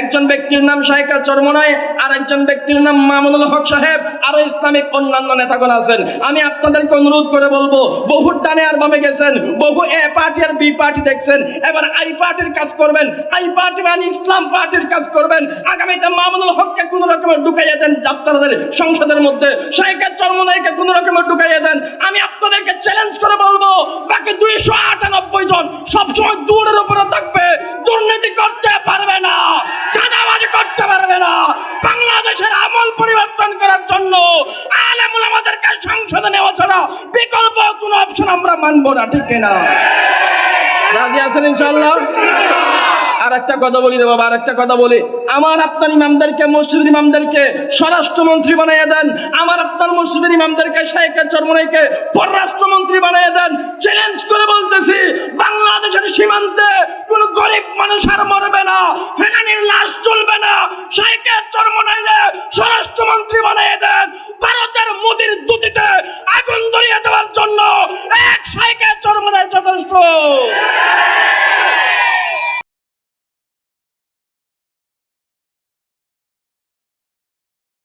একজন ব্যক্তির নাম শাহেকা চরমনায় আর একজন ব্যক্তির নাম মামুনুল হক সাহেব, আরও ইসলামিক অন্যান্য নেতাগণ আছেন। আমি আপনাদেরকে অনুরোধ করে বলব, বহু ডানে আর বামে গেছেন, বহু এ পার্টি আর বি পার্টি দেখছেন, এবার আই পার্টির কাজ করবেন, আই পার্টি মানে ইসলাম পার্টির কাজ করবেন। আগামীতে মামুনুল হককে কোন রকমের ঢুকাইয়া দেন আপনাদের সংসদের মধ্যে শাহেকা চরমনাইকে কোন রকমের ঢুকাইয়া দেন। আমি আপনাদেরকে চ্যালেঞ্জ করে বলব, বাকি দুইশো আটানব্বই জন সবসময় দূরের উপরে বিকল্প কোনো অপশন আমরা মানবো না, ঠিক কিনা? রাজি আছেন ইনশাল্লাহ আর একটা কথা বলি রে বাবা আর একটা কথা বলি। আমার আপনার ইমামদেরকে, মসজিদের ইমামদেরকে স্বরাষ্ট্রমন্ত্রী বানিয়ে দেন। আমার আপনার মসজিদের ইমামদেরকে শাহেখের চরমনাইকে পররাষ্ট্রমন্ত্রী বানিয়ে দেন। চ্যালেঞ্জ করে বলতেছি, বাংলাদেশের সীমান্তে কোন গরিব মানুষ আর মরবে না, ফেনানির লাশ চলবে না শাহেখের চরমনাইরে স্বরাষ্ট্র তো